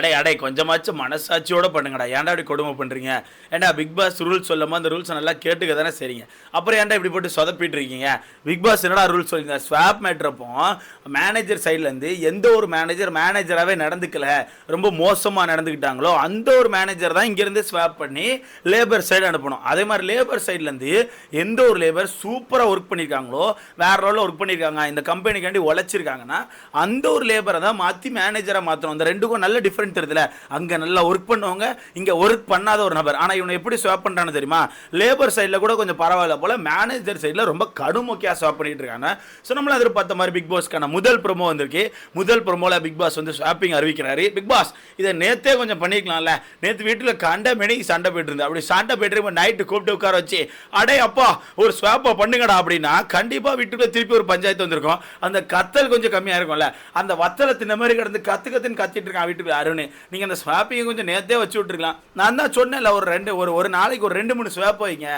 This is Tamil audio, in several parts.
அடே அடே கொஞ்சமாச்சும் மனசாட்சியோட பண்ணுங்கடா. ஏன்டா இப்படி கொடுமை பண்ணுறீங்க ஏன்டா பிக் பாஸ் ரூல்ஸ் சொல்லாமல் அந்த ரூல்ஸை நல்லா கேட்டுக்க தானே சரிங்க அப்புறம் ஏன்டா இப்படி போட்டு சொதப்பிட்டு இருக்கீங்க பிக் பாஸ் என்னடா ரூல்ஸ் சொல்லுங்க ஸ்வாப் மேட்ரப்போ மேனேஜர் சைட்லேருந்து எந்த ஒரு மேனேஜர் மேனேஜராகவே நடந்துக்கல ரொம்ப மோசமாக நடந்துக்கிட்டாங்களோ அந்த ஒரு மேனேஜர் தான் இங்கேருந்து ஸ்வாப் பண்ணி லேபர் சைடு அனுப்பணும். அதே மாதிரி லேபர் சைட்லேருந்து எந்த ஒரு லேபர் சூப்பராக ஒர்க் பண்ணியிருக்காங்களோ வேற லெவலில் ஒர்க் பண்ணியிருக்காங்க இந்த கம்பெனிக்காண்டி உழைச்சிருக்காங்கன்னா அந்த ஒரு லேபரை தான் மாற்றி மேனேஜராக மாற்றணும் அந்த ரெண்டுக்கும் நல்ல டிஃப்ரெண்ட் தெரியல அங்கே நல்லா ஒர்க் பண்ணவங்க இங்கே ஒர்க் பண்ணாத ஒரு நபர். ஆனால் இவனை எப்படி ஸ்வாப் பண்ணுறான்னு தெரியுமா? லேபர் சைடில் கூட கொஞ்சம் பரவாயில்ல போல் மேனேஜர் சைடில் ரொம்ப கடுமொக்கையாக ஸ்வாப் பண்ணிட்டு இருக்காங்க. ஸோ நம்மள எதிர்பார்த்த மாதிரி பிக் பாஸ்க்கான முதல் ப்ரொமோ வந்திருக்கு. முதல் ப்ரொமோவில் பிக் பாஸ் வந்து ஸ்வாப்பிங் அறிவிக்கிறாரு. பிக் பாஸ் இதை நேத்தே கொஞ்சம் பண்ணிக்கலாம்ல. நேற்று வீட்டில் கண்ட மெனிக்கு சண்டை போயிட்டு இருந்தது அப்படி சண்டை போயிட்டு இப்போ நைட்டு கூப்பிட்டு உட்கார வச்சு அடே அப்பா ஒரு ஸ்வாப்பை பண்ணுங்கடா அப்படின்னா கண்டிப்பாக வீட்டுக்குள்ள திருப்பி ஒரு பஞ்சாயத்து வந்திருக்கும். அந்த கத்தல் கொஞ்சம் கம்மியாக இருக்கும்ல. அந்த வத்தலை தின்ன மாதிரி கிடந்து கத்து கத்துன்னு கத்திட்டு இருக்கான் வீட்டுக்கு அருண். நீங்கள் அந்த ஸ்வாப்பையும் கொஞ்சம் நேத்தே வச்சு விட்ருக்கலாம் நான் தான் சொன்னேன்ல ஒரு ரெண்டு ஒரு ஒரு நாளைக்கு ஒரு ரெண்டு மூணு ஸ்வாப் வைங்க.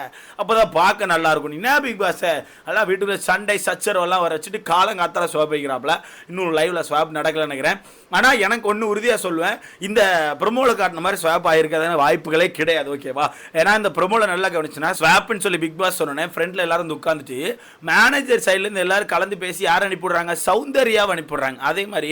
அப்போ தான் பார்க்க நல்லா இருக்கும். என்ன பிக் பாஸ் எல்லாம் வீட்டுக்குள்ள சண்டை சச்சரவெல்லாம் வர வச்சுட்டு காலங்காத்தால ஸ்வாப் வைக்கிறாப்புல. இன்னும் லைவில் ஸ்வாப் நடக்கல நினைக்கிறேன். ஆனால் எனக்கு ஒன்று உறுதியாக சொல்லுவேன். இந்த ப்ரொமோவில் காட்டின மாதிரி ஸ்வாப் ஆகிருக்காதான வாய்ப்புகளே கிடையாது ஓகேவா ஏன்னா இந்த ப்ரொமோவில் நல்லா கவனிச்சுன்னா ஸ்வாப்னு சொல்லி பிக் பாஸ் சொன்னேன் ஃப்ரெண்டில் எல்லாரும் வந்து உட்காந்துட்டு மேனேஜர் சைட்லேருந்து எல்லாரும் கலந்து பேசி யார் அனுப்பிவிடுறாங்க? சௌந்தர்யாவை அனுப்பிடுறாங்க அதே மாதிரி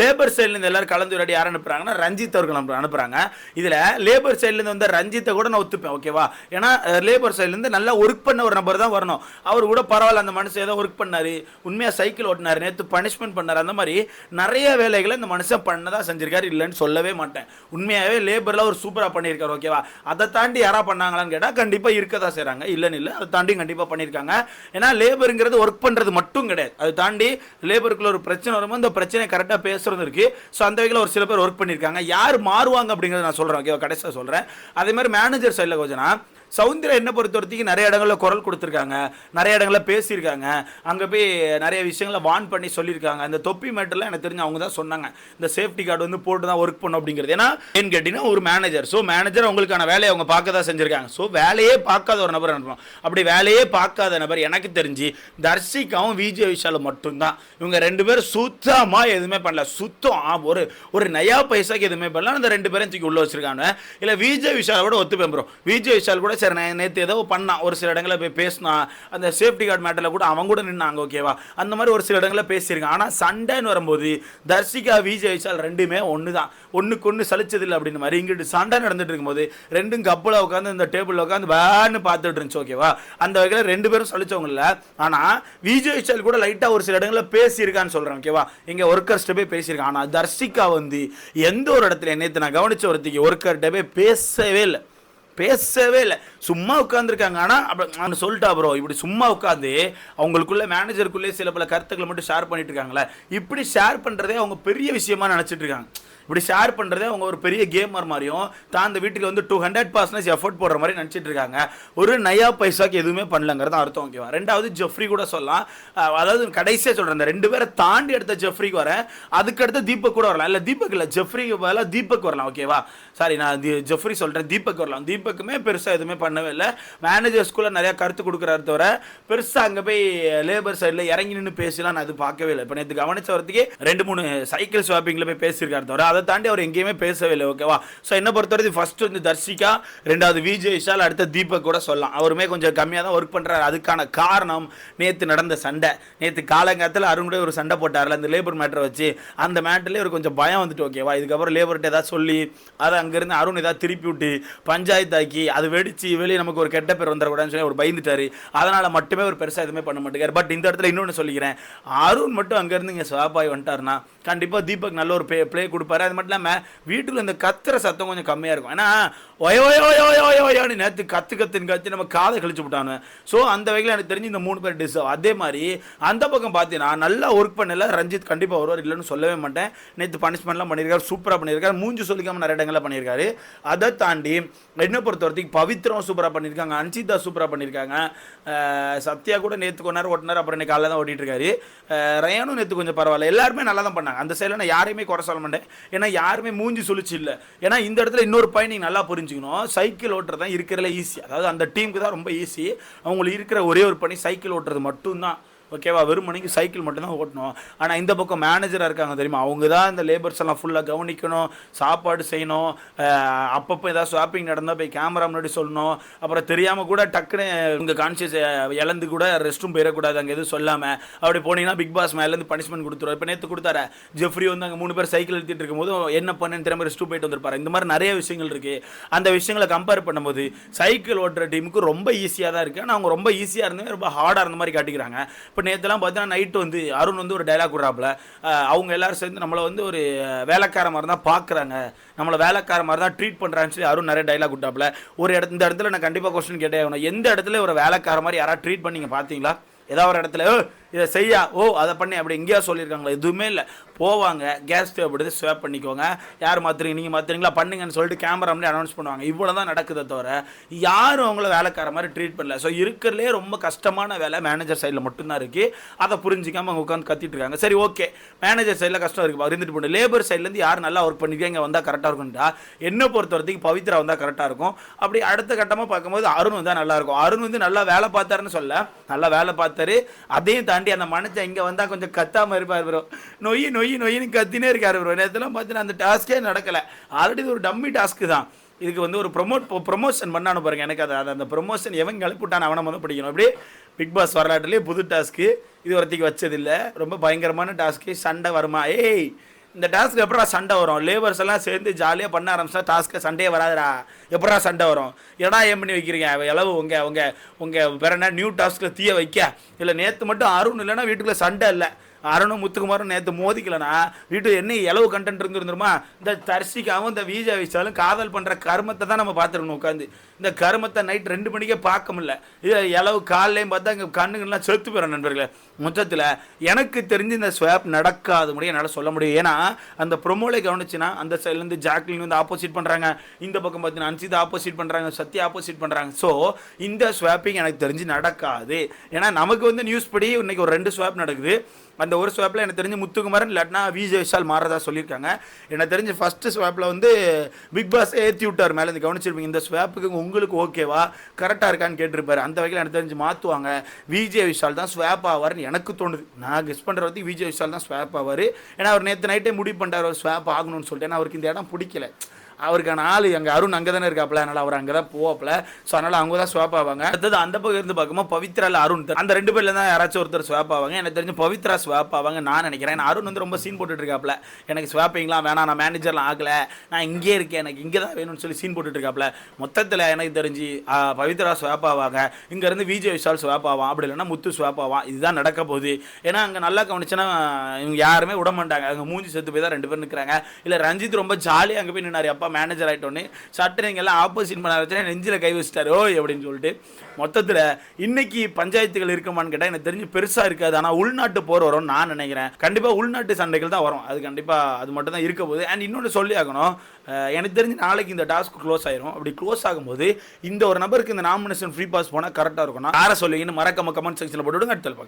லேபர் சைட்லேருந்து எல்லாரும் கலந்து விளையாடி யார் அனுப்புறாங்கன்னா ரஞ்சித் அவர்கள் அனுப்புறாங்க. இதில் லேபர் சைட்லேருந்து வந்த ரஞ்சித்தை கூட நான் ஒத்துப்பேன் ஓகேவா ஏன்னா லேபர் சைட்லேருந்து நல்லா ஒர்க் பண்ண ஒரு நபர் தான் வரணும். அவர் கூட பரவாயில்ல அந்த மனுஷன் ஏதோ ஒர்க் பண்ணாரு உண்மையாக சைக்கிள் ஓட்டினார் நேற்று பனிஷ்மெண்ட் பண்ணார் அந்த மாதிரி நிறைய வேலைகளை இந்த மனுஷன் பண்ணதாக செஞ்சிருக்காரு இல்லைன்னு சொல்லவே மாட்டேன். உண்மையாகவே லேபரில் ஒரு சூப்பராக பண்ணியிருக்காரு ஓகேவா அதை தாண்டி யாரா பண்ணாங்களான்னு கேட்டால் கண்டிப்பாக இருக்க தான் செய்கிறாங்க இல்லைன்னு இல்லை அதை தாண்டி கண்டிப்பாக பண்ணியிருக்காங்க. ஏன்னா லேபருங்கிறது ஒர்க் பண்ணுறது மட்டும் கிடையாது. அதை தாண்டி லேபருக்குள்ள ஒரு பிரச்சனை வரும்போது அந்த பிரச்சனை கரெக்டாக பேசுறது இருக்குது ஸோ அந்த வகையில் ஒரு சில பேர் ஒர்க் பண்ணியிருக்காங்க யார் மாறுவாங்க அப்படிங்கிறத நான் சொல்கிறேன் ஓகேவா கடைசியாக சொல்கிறேன் அதே மாதிரி மேனேஜர் சைடில் கொஞ்சம்னா சவுந்தர என்ன பொறுத்த வரைக்கும் நிறைய இடங்களில் குரல் கொடுத்துருக்காங்க. நிறைய இடங்களில் பேசியிருக்காங்க. அங்கே போய் நிறைய விஷயங்களை வான் பண்ணி சொல்லியிருக்காங்க. அந்த தொப்பி மேட்டர்லாம் எனக்கு தெரிஞ்சு அவங்க தான் சொன்னாங்க. இந்த சேஃப்டி கார்டு வந்து போட்டு தான் ஒர்க் பண்ணும் அப்படிங்கிறது. ஏன்னா ஏன்னு கேட்டிங்கன்னா ஒரு மேனேஜர் ஸோ மேனேஜர் அவங்களுக்கான வேலையை அவங்க பார்க்க தான் செஞ்சுருக்காங்க. ஸோ வேலையே பார்க்காத ஒரு நபர் அனுப்பணும் அப்படி வேலையே பார்க்காத நபர் எனக்கு தெரிஞ்சு தர்ஷிகாவும் விஜய் விஷாலும் மட்டும்தான். இவங்க ரெண்டு பேரும் சுத்தமாக எதுவுமே பண்ணல. சுத்தம் ஆ, ஒரு ஒரு நயா பைசாக்கு எதுவுமே பண்ணல. அந்த ரெண்டு பேரும் தூக்கி உள்ள வச்சிருக்காங்க. இல்லை விஜய் விஷால் கூட ஒத்து பேம்புறோம் விஜய் விஷால் கூட சரி நான் நேற்று ஏதோ பண்ணான். ஒரு சில இடங்களில் போய் பேசினான். அந்த சேஃப்டி கார்டு மேட்டரில் கூட அவன் கூட நின்னாங்க ஓகேவா அந்த மாதிரி ஒரு சில இடங்களில் பேசியிருக்கான். ஆனால் சண்டைன்னு வரும்போது தர்ஷிகா விஜய் விஷால் ரெண்டுமே ஒன்று தான் ஒன்றுக்கு ஒன்று சலிச்சதில்லை அப்படின்னு மாதிரி இங்கிட்டு சண்டை நடந்துட்டு இருக்கும்போது ரெண்டும் கப்பலில் உட்காந்து இந்த டேபிளில் உட்காந்து வேன்னு பார்த்துட்டு இருந்துச்சு ஓகேவா அந்த வகையில் ரெண்டு பேரும் சலிச்சவங்க இல்லை. ஆனால் விஜய் விஷால் கூட லைட்டாக ஒரு சில இடங்களில் பேசியிருக்கான்னு சொல்கிறேன் ஓகேவா இங்கே ஒர்க்கர்ஸ்ட்ட போய் பேசியிருக்கான். ஆனால் தர்ஷிகா வந்து எந்த ஒரு இடத்துல நேற்று நான் கவனிச்ச ஒருத்திக்கு ஒர்க்கர்கிட்ட போய் பேசவே இல்லை. பேசவே இல்லை. சும்மா உட்காந்துருக்காங்க ஆனால் அப்படி நான் சொல்லிட்டா ப்ரோ இப்படி சும்மா உட்காந்து அவங்களுக்குள்ள மேனேஜருக்குள்ளே சில பல கருத்துக்களை மட்டும் ஷேர் பண்ணிட்டு இருக்காங்களே இப்படி ஷேர் பண்ணுறதே அவங்க பெரிய விஷயமா நினச்சிட்டு இருக்காங்க. இப்படி ஷேர் பண்ணுறதே அவங்க ஒரு பெரிய கேமர் மாதிரியும் தான் அந்த வீட்டுக்கு வந்து டூ ஹண்ட்ரட் பர்சன்டேஜ் எஃபர்ட் போடுற மாதிரி நினச்சிட்டு இருக்காங்க. ஒரு நயா பைசாக்கு எதுவுமே பண்ணலங்கிறது அர்த்தம் ஓகேவா ரெண்டாவது ஜெஃப்ரி கூட சொல்லலாம். அதாவது கடைசியாக சொல்கிறேன் இந்த ரெண்டு பேரை தாண்டி எடுத்த ஜெஃப்ரிக்கு வரேன் அதுக்கடுத்து தீபக் கூட வரலாம். இல்லை தீபக் இல்லை ஜெஃப்ரிக்கு பதிலாக தீபக் வரலாம் ஓகேவா சாரி நான் ஜெஃப்ரி சொல்கிறேன் தீபக் வரலாம். தீபக்குமே பெருசாக எதுவுமே பண்ணவே இல்லை. மேனேஜர்ஸ்குள்ளே நிறையா கருத்து கொடுக்குறாரு தவிர பெருசாக அங்கே போய் லேபர் சைடில் இறங்கி நின்று பேசலாம் நான் அது பார்க்கவே இல்லை. இப்போ நேற்று கவனிச்ச வரதுக்கே ரெண்டு மூணு சைக்கிள் ஸ்வாப்பிங்கில் போய் பேசியிருக்காரு தவிர அதை தாண்டி அவர் எங்கேயுமே பேசவே இல்லை. ஓகேவா ஸோ என்ன பொறுத்தவரைக்கும் ஃபர்ஸ்ட் வந்து தர்ஷிகா ரெண்டாவது விஜய் விஷால் அடுத்த தீபக் கூட சொல்லலாம். அவருமே கொஞ்சம் கம்மியாக தான் ஒர்க் பண்ணுறாரு அதுக்கான காரணம் நேற்று நடந்த சண்டை. நேற்று காலங்காலத்தில் அருண் கூட ஒரு சண்டை போட்டார்ல அந்த லேபர் மேட்டரை வச்சு. அந்த மேட்டர்லேயே ஒரு கொஞ்சம் பயம் வந்துட்டு ஓகேவா இதுக்கப்புறம் லேபர்கிட்ட ஏதாவது சொல்லி அதை அங்கேருந்து அருண் ஏதாவது திருப்பி விட்டு பஞ்சாயத்து பஞ்சாயத்தாக்கி அது வெடிச்சு வெளியே நமக்கு ஒரு கெட்ட பேர் வந்துடக்கூடாதுன்னு சொல்லி அவர் பயந்துட்டாரு. அதனால் மட்டுமே ஒரு பெருசாக எதுவுமே பண்ண மாட்டேங்கார். பட் இந்த இடத்துல இன்னொன்று சொல்லிக்கிறேன். அருண் மட்டும் அங்கேருந்து இங்கே ஸ்வாப்பாய் வந்துட்டார்னா கண்டிப்பாக தீபக் நல்ல ஒரு ப்ளே ப்ளே கொடுப்பாரு. அது மட்டும் இல்லாமல் வீட்டில் இந்த கத்துற சத்தம் கொஞ்சம் கம்மியாக இருக்கும். ஏன்னா ஒயோ ஒயோ நேற்று கத்து கத்துன்னு கத்து நம்ம காதை கழிச்சு விட்டாங்க ஸோ அந்த வகையில் எனக்கு தெரிஞ்சு இந்த மூணு பேர் டிஸ்டர்வ் அதே மாதிரி அந்த பக்கம் பார்த்தீங்கன்னா நல்லா ஒர்க் பண்ணல. ரஞ்சித் கண்டிப்பாக வருவார் இல்லைன்னு சொல்லவே மாட்டேன். நேற்று பனிஷ்மெண்ட்லாம் பண்ணியிருக்காரு சூப்பராக பண்ணியிருக்காரு. மூஞ்சி சொல்லிக்காமல் நிறைய இடங்களில் பண்ணியிருக்காரு. அதை தாண்டி என்ன பொறுத்த வரைக்கும் பவித்ரம் சூப்பராக பண்ணியிருக்காங்க அன்சிதா சூப்பராக பண்ணியிருக்காங்க. சத்யா கூட நேற்று கொஞ்ச நேரம் ஓட்டினார் அப்புறம் இன்னைக்கு காலைல தான் ஓட்டிகிட்ருக்காரு ரயானும் நேற்று கொஞ்சம் பரவாயில்ல. எல்லாருமே நல்லா தான் பண்ணாங்க. அந்த சைடில் நான் யாரையுமே குறை சொல்ல மாட்டேன். ஏன்னா யாருமே மூஞ்சி சுழிச்சு இல்லை. ஏன்னா இந்த இடத்துல இன்னொரு பாயிண்ட் நீங்கள் நல்லா புரிஞ்சுக்கணும். சைக்கிள் ஓட்டுறது தான் இருக்கிறதுல ஈஸி அதாவது அந்த டீமுக்கு தான் ரொம்ப ஈஸி அவங்களுக்கு இருக்கிற ஒரே ஒரு பணி சைக்கிள் ஓட்டுறது மட்டும்தான். ஓகேவா? வெறும் மணிக்கு சைக்கிள் மட்டும்தான் ஓட்டணும். ஆனால் இந்த பக்கம் மேனேஜராக இருக்காங்க தெரியுமா? அவங்க தான் இந்த லேபர்ஸ் எல்லாம் ஃபுல்லாக கவனிக்கணும் சாப்பாடு செய்யணும் அப்பப்போ ஏதாவது ஷாப்பிங் நடந்தால் போய் கேமரா முன்னாடி சொல்லணும். அப்புறம் தெரியாமல் கூட டக்குன்னு உங்கள் கான்சியஸ் இழந்து கூட ரெஸ்ட் ரூம் போயிடக்கூடாது அங்கே எதுவும் சொல்லாமல் அப்படி போனீங்கன்னா பிக் பாஸ் மேலேருந்து பனிஷ்மெண்ட் கொடுத்துருவார். இப்போ நேற்று கொடுத்தாரு ஜெஃப்ரி வந்து அங்கே மூணு பேர் சைக்கிள் எடுத்துகிட்டு இருக்கும்போது என்ன பண்ணேன்னு திரும்ப ரெஸ்ட் ரூம் போயிட்டு வந்திருப்பாரு. இந்த மாதிரி நிறைய விஷயங்கள் இருக்குது அந்த விஷயங்களை கம்பேர் பண்ணும்போது சைக்கிள் ஓட்டுற டீமுக்கு ரொம்ப ஈஸியாக தான் இருக்குது ஆனால் அவங்க ரொம்ப ஈஸியாக இருந்தே ரொம்ப ஹார்டாக இருந்த மாதிரி காட்டிக்கிறாங்க. இப்போ நேற்றுலாம் பார்த்தீங்கன்னா நைட்டு வந்து அருண் வந்து ஒரு டைலாக் விடுறாப்புல. அவங்க எல்லாரும் சேர்ந்து நம்மளை வந்து ஒரு வேலைக்கார மாதிரி தான் பார்க்குறாங்க நம்மளை வேலைக்கார மாதிரி தான் ட்ரீட் பண்ணுறான்னு சொல்லி அருண் நிறைய டைலாக் விட்டாப்புல. ஒரு இடத்து இந்த இடத்துல நான் கண்டிப்பாக கொஸ்டின் கேட்டே ஆகணும். எந்த இடத்துல ஒரு வேலைக்கார மாதிரி யாராவது ட்ரீட் பண்ணீங்க பார்த்தீங்களா ஏதாவது ஒரு இடத்துல இதை செய்யா ஓ அதை பண்ணி அப்படி எங்கேயா சொல்லியிருக்காங்களா? எதுவுமே இல்லை. போவாங்க கேஸ் தேவைப்படுது ஸ்வேப் பண்ணிக்கோங்க. யார் மாத்துறீங்க நீங்கள் மாத்துறீங்களா பண்ணுங்கன்னு சொல்லிட்டு கேமரா முன்னாடி அனௌன்ஸ் பண்ணுவாங்க. இவ்வளோ தான் நடக்குதே தவிர யாரும் அவங்கள வேலைக்கார மாதிரி ட்ரீட் பண்ணல. ஸோ இருக்கிறதுலே ரொம்ப கஷ்டமான வேலை மேனேஜர் சைடில் மட்டும்தான் இருக்குது அதை புரிஞ்சிக்காமல் அவங்க உட்காந்து கத்திட்டு இருக்காங்க. சரி ஓகே மேனேஜர் சைடில் கஷ்டம் இருக்குது இருந்துட்டு போகணும் லேபர் சைட்லேருந்து யார் நல்லா ஒர்க் பண்ணிக்கோ இங்கே வந்தால் கரெக்டாக இருக்கும்டா. என்ன பொறுத்த வரைக்கும் பவித்ரா வந்தால் கரெக்டாக இருக்கும். அப்படி அடுத்த கட்டமாக பார்க்கும்போது அருண் வந்தால் நல்லாயிருக்கும் அருண் வந்து நல்லா வேலை பார்த்தாருன்னு சொல்ல நல்லா வேலை பார்த்தாரு. அதையும் தாண்டி அந்த மனுஷன் இங்கே வந்தால் கொஞ்சம் கத்தாமல் இருப்பார் ப்ரோ நொய் நொய் நொய்னு கத்தினே இருக்கார் ப்ரோ நேரத்தில் பார்த்தீங்கன்னா அந்த டாஸ்க்கே நடக்கலை. ஆல்ரெடி இது ஒரு டம்மி டாஸ்க்கு தான். இதுக்கு வந்து ஒரு ப்ரொமோட் ப்ரொமோஷன் பண்ணானு பாருங்க. எனக்கு அது அது அந்த ப்ரொமோஷன் எவன் கிளப்பிட்டான் அவனை வந்து பிடிக்கணும். அப்படியே பிக் பாஸ் வரலாற்றுலேயே புது டாஸ்க்கு இது வரைக்கும் வச்சதில்லை. ரொம்ப பயங்கரமான டாஸ்க்கு சண்டை வருமா? ஏய் இந்த டாஸ்க்கு எப்படா சண்டை வரும்? லேபர்ஸ் எல்லாம் சேர்ந்து ஜாலியாக பண்ண ஆரம்பிச்சா டாஸ்க்கு சண்டையே வராதுடா. எப்படா சண்டை வரும்? எடா ஏன் பண்ணி வைக்கிறீங்க? எளவு உங்கள் உங்கள் உங்கள் வேற என்ன நியூ டாஸ்க்கில் தீய வைக்க? இல்லை நேற்று மட்டும் அருண் இல்லைன்னா வீட்டுக்குள்ளே சண்டை இல்லை. அருணும் முத்துக்குமாரும் நேற்று மோதிக்கலனா வீட்டு என்ன எளவு கண்டென்ட் இருந்துருந்துருமா இந்த தர்சிக்காவும் இந்த வீஜா விஷாலும் காதல் பண்ணுற கர்மத்தை தான் நம்ம பார்த்துருக்கணும் உட்காந்து இந்த கருமத்தை நைட் ரெண்டு மணிக்கே பார்க்க முடியல. இது எளவு காலையும் பார்த்தா இங்கே கண்ணுங்கள்லாம் செத்து போயிடும் நண்பர்களே. மொத்தத்தில் எனக்கு தெரிஞ்சு இந்த ஸ்வாப் நடக்காத முடியும் என்னால் சொல்ல முடியும். ஏன்னா அந்த ப்ரொமோலை கவனிச்சுன்னா அந்த சைட்லேருந்து ஜாக்லின் வந்து ஆப்போசிட் பண்ணுறாங்க இந்த பக்கம் பார்த்தீங்கன்னா அன்சிதா ஆப்போசிட் பண்ணுறாங்க சத்யா ஆப்போசிட் பண்ணுறாங்க ஸோ இந்த ஸ்வாப்பிங் எனக்கு தெரிஞ்சு நடக்காது. ஏன்னா நமக்கு வந்து நியூஸ் படி இன்னைக்கு ஒரு ரெண்டு ஸ்வாப் நடக்குது. அந்த ஒரு ஸ்வாப்பில் எனக்கு தெரிஞ்சு முத்துக்குமாரன் இல்லாட்டினா விஜய் விஷால் மாறதா சொல்லியிருக்காங்க. எனக்கு தெரிஞ்சு ஃபஸ்ட்டு ஸ்வாப்பில் வந்து பிக் பாஸ் ஏற்றி விட்டார் மேலே. இந்த கவனிச்சிருப்பீங்க இந்த ஸ்வாப்புக்கு உங்களுக்கு ஓகேவா கரெக்டாக இருக்கான்னு கேட்டிருப்பாரு. அந்த வகையில் எனக்கு தெரிஞ்சு மாற்றுவாங்க விஜய் விஷால் தான் ஸ்வாப் ஆவார்னு எனக்கு தோணுது. நான் கெஸ் பண்ணுற வரைக்கும் விஜய் விஷால் தான் ஸ்வாப் ஆவார். ஏன்னா அவர் நேற்று நைட்டே முடிவு பண்ணுறாரு அவர் ஸ்வாப் ஆகணும்னு சொல்லிட்டு. ஏன்னா அவருக்கு இந்த இடம் பிடிக்கல. அவருக்கான ஆள் எங்கள் அருண் அங்கே தானே இருக்காப்ல அதனால் அவர் அங்கே தான் போவாப்ல ஸோ அதனால் அவங்க தான் ஸ்வாப் ஆவாங்க. அடுத்தது அந்த பக்கம் இருந்து பார்க்கும்போது பவித்ரால அருண். அந்த ரெண்டு பேர்ல தான் யாராச்சும் ஒருத்தர் ஸ்வாப் ஆவாங்க. எனக்கு தெரிஞ்சு பவித்ரா ஸ்வாப் ஆவாங்க நான் நினைக்கிறேன். அருண் வந்து ரொம்ப சீன் போட்டுட்டு இருக்காப்ல எனக்கு ஸ்வாப்பிங்லாம் வேணாம். நான் மேனேஜர்லாம் ஆகல. நான் இங்கே இருக்கேன். எனக்கு இங்கே தான் வேணும்னு சொல்லி சீன் போட்டுட்டு இருக்காப்ல மொத்தத்தில் எனக்கு தெரிஞ்சு பவித்ரா ஸ்வாப் ஆவாங்க. இங்கேருந்து விஜய் விஷால் ஸ்வாப் ஆவான். அப்படி இல்லைன்னா முத்து ஸ்வாப் ஆவான். இதுதான் நடக்க போகுது. ஏன்னா அங்கே நல்லா கவனிச்சுன்னா இவங்க யாருமே விட மாட்டாங்க. அங்கே மூஞ்சி செத்து போய் தான் ரெண்டு பேர் நிற்கிறாங்க இல்லை ரஞ்சித் ரொம்ப ஜாலியாக அங்கே போய் நின்னாரு. அப்பா மேனேஜர் ஆகிட்டோன்னே சட்டை எல்லாம் ஆப்போசிட் பண்ண வச்சு நெஞ்சில் கை வச்சிட்டாரு. ஓய் அப்படின்னு சொல்லிட்டு மொத்தத்தில் இன்னைக்கு பஞ்சாயத்துகள் இருக்குமான்னு கேட்டால் எனக்கு தெரிஞ்சு பெருசாக இருக்காது. ஆனால் உள்நாட்டு போர் வரும்னு நான் நினைக்கிறேன். கண்டிப்பாக உள்நாட்டு சண்டைகள் தான் வரும். அது கண்டிப்பாக அது மட்டும் தான் இருக்க போகுது. அண்ட் இன்னொன்று சொல்லி ஆகணும். எனக்கு தெரிஞ்சு நாளைக்கு இந்த டாஸ்க் க்ளோஸ் ஆயிரும். அப்படி க்ளோஸ் ஆகும்போது இந்த ஒரு நபருக்கு இந்த நாமினேஷன் ஃப்ரீ பாஸ் போனால் கரெக்டாக இருக்கும்னா யாரை சொல்லுவீங்கன்னு மறக்காம கமெண்ட் செக்ஷனில் போட்டு விடுங்க. அடுத்த பார்க்கலாம்.